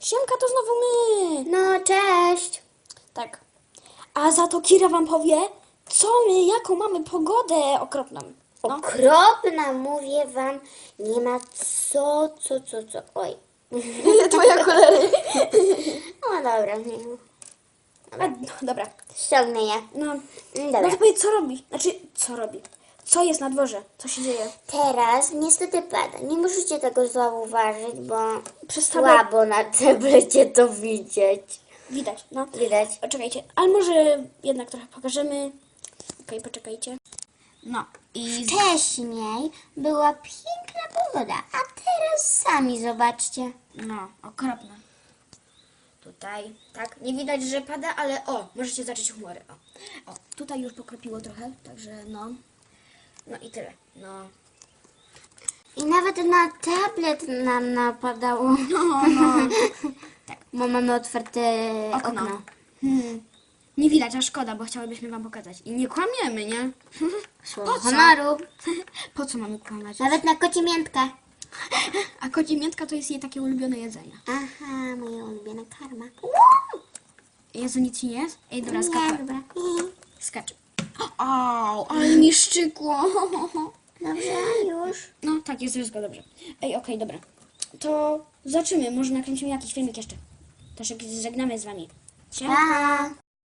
Siemka, to znowu my! No, cześć. Tak. A za to Kira wam powie, co my, jaką mamy pogodę okropną. No. Okropna, mówię wam. Nie ma co, co, co, co. Oj. Twoje okulery. No dobra, nie. A, no, dobra. Ściągnę je. No, Mm, no Dobra. to powiedz, co robi? Znaczy, co robi? Co jest na dworze? Co się dzieje? Teraz niestety pada. Nie możecie tego zauważyć, bo Przez tablet słabo na tablecie to widzieć. widać, no. Widać? Poczekajcie, ale może jednak trochę pokażemy. Okej, poczekajcie. No i... Wcześniej była piękna pogoda, a teraz sami zobaczcie. No, okropne. Tutaj, tak, nie widać, że pada, ale o, możecie zacząć chmury. O, o tutaj już pokropiło trochę, także no. No i tyle. No, I nawet na tablet nam napadało. no, no. Bo mamy otwarte Okno. okno. Hmm. Nie widać, a szkoda, bo chciałybyśmy wam pokazać. I nie kłamiemy, nie? Słowo Po co? honoru. Po co mamy kłamać? Nawet na kocie miętkę. A kocie miętka to jest jej takie ulubione jedzenie. Aha, moja ulubiona karma. Jezu, nic ci nie jest? Ej, dobra, Nie, skacz. dobra. Skacz. Au, ale mi szczykło. Dobrze, już. No, tak, jest wszystko dobrze. Ej, okej, dobra. To zobaczymy, może nakręcimy jakiś filmik jeszcze. Też jak żegnamy z wami. Siemka. Pa.